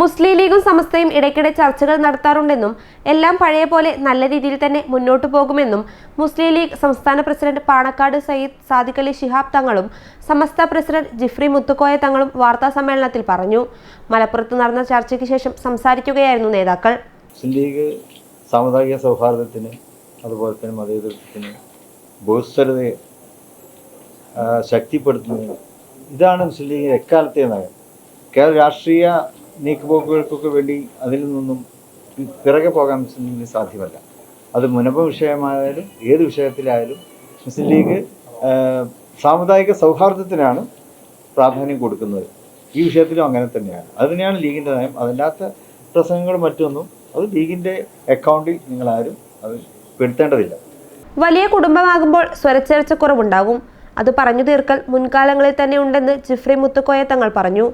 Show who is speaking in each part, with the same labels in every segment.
Speaker 1: Muslim ലീഗും സമസ്തയും ഇടയ്ക്കിടെ ചർച്ചകൾ നടത്താറുണ്ടെന്നും എല്ലാം പഴയ പോലെ നല്ല രീതിയിൽ തന്നെ മുന്നോട്ടു പോകുമെന്നും മുസ്ലിം ലീഗ് സംസ്ഥാന പ്രസിഡന്റ് പാണക്കാട് സയ്യിദ് സാദിഖ് അലി ശിഹാബ് തങ്ങളും സമസ്ത പ്രസിഡന്റ് ജിഫ്രി മുത്തുക്കോയ തങ്ങളും വാർത്താ സമ്മേളനത്തിൽ പറഞ്ഞു. മലപ്പുറത്ത് നടന്ന ചർച്ചയ്ക്ക് ശേഷം സംസാരിക്കുകയായിരുന്നു നേതാക്കൾ.
Speaker 2: ലീഗ് സാമുദായിക സൗഹാർദ്ദത്തിന് അതുപോലെ തന്നെ മതേതൃത്വത്തിന് ബഹുസ്വരതയെ ശക്തിപ്പെടുത്തുന്നതിന് ഇതാണ് മുസ്ലിം ലീഗിന്റെ എക്കാലത്തെ നയം. കേരള രാഷ്ട്രീയ നീക്കുപോക്കുകൾക്കൊക്കെ വേണ്ടി അതിൽ നിന്നും പിറകെ പോകാൻ മുസ്ലിം ലീഗിന് സാധ്യമല്ല. അത് മുനമ്പ വിഷയമായാലും ഏത് വിഷയത്തിലായാലും മുസ്ലിം ലീഗ് സാമുദായിക സൗഹാർദ്ദത്തിനാണ് പ്രാധാന്യം കൊടുക്കുന്നത്. ഈ വിഷയത്തിലും അങ്ങനെ തന്നെയാണ്. അതിനെയാണ് ലീഗിന്റെ നയം. അതല്ലാത്ത പ്രസംഗങ്ങളും മറ്റൊന്നും അത് ലീഗിന്റെ അക്കൗണ്ടിൽ നിങ്ങളാരും അത് പെടുത്തേണ്ടതില്ല.
Speaker 1: വലിയ കുടുംബമാകുമ്പോൾ സ്വരച്ചേർച്ചക്കുറവുണ്ടാകും അത് പറഞ്ഞു തീർക്കൽ മുൻകാലങ്ങളിൽ തന്നെ ഉണ്ടെന്ന് ജിഫ്രി മുത്തുക്കോയ തങ്ങൾ പറഞ്ഞു.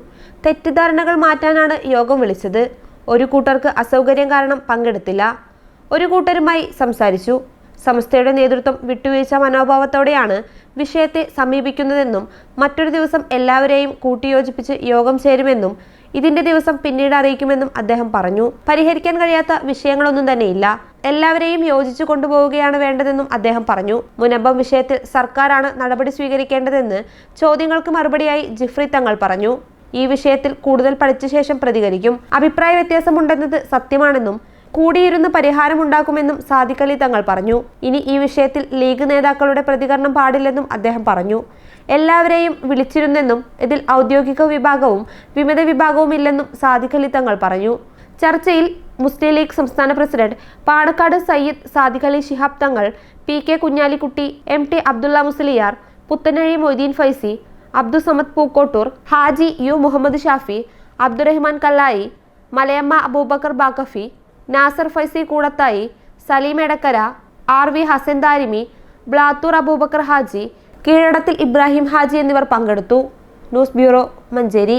Speaker 1: തെറ്റിദ്ധാരണകൾ മാറ്റാനാണ് യോഗം വിളിച്ചത്. ഒരു കൂട്ടർക്ക് അസൗകര്യം കാരണം പങ്കെടുത്തില്ല. ഒരു കൂട്ടരുമായി സംസാരിച്ചു. സംസ്ഥയുടെ നേതൃത്വം വിട്ടുവീഴ്ച മനോഭാവത്തോടെയാണ് വിഷയത്തെ സമീപിക്കുന്നതെന്നും മറ്റൊരു ദിവസം എല്ലാവരെയും കൂട്ടിയോജിപ്പിച്ച് യോഗം ചേരുമെന്നും ഇതിന്റെ ദിവസം പിന്നീട് അറിയിക്കുമെന്നും അദ്ദേഹം പറഞ്ഞു. പരിഹരിക്കാൻ കഴിയാത്ത വിഷയങ്ങളൊന്നും തന്നെയില്ല. എല്ലാവരെയും യോജിച്ചു കൊണ്ടുപോവുകയാണ് വേണ്ടതെന്നും അദ്ദേഹം പറഞ്ഞു. മുനമ്പം വിഷയത്തിൽ സർക്കാരാണ് നടപടി സ്വീകരിക്കേണ്ടതെന്ന് ചോദ്യങ്ങൾക്ക് മറുപടിയായി ജിഫ്രി തങ്ങൾ പറഞ്ഞു. ഈ വിഷയത്തിൽ കൂടുതൽ പഠിച്ച ശേഷം പ്രതികരിക്കും. അഭിപ്രായ വ്യത്യാസമുണ്ടെന്നത് സത്യമാണെന്നും കൂടിയിരുന്ന് പരിഹാരമുണ്ടാക്കുമെന്നും സാദിഖ് അലി തങ്ങൾ പറഞ്ഞു. ഇനി ഈ വിഷയത്തിൽ ലീഗ് നേതാക്കളുടെ പ്രതികരണം പാടില്ലെന്നും അദ്ദേഹം പറഞ്ഞു. എല്ലാവരെയും വിളിച്ചിരുന്നെന്നും ഇതിൽ ഔദ്യോഗിക വിഭാഗവും വിമത വിഭാഗവും ഇല്ലെന്നും സാദിഖലി തങ്ങൾ പറഞ്ഞു. ചർച്ചയിൽ മുസ്ലിം ലീഗ് സംസ്ഥാന president Panakkad Sayyid Sadiqali Ali Shihab Thangal P K Kunhalikutty M T Abdulla Musliyar Puthanazhi Moideen Faizy Abdussamad Pookkottur Haji U Muhammad Shafi Abdurahman Kallayi Malayamma Aboobacker Bakafi Nasar Faizy Koodathayi Saleem Edakkara R V Hasan Darimi Blathur Aboobacker Haji Keezhadathil Ibrahim Haji എന്നിവർ പങ്കെടുത്തു. News bureau Manjeri.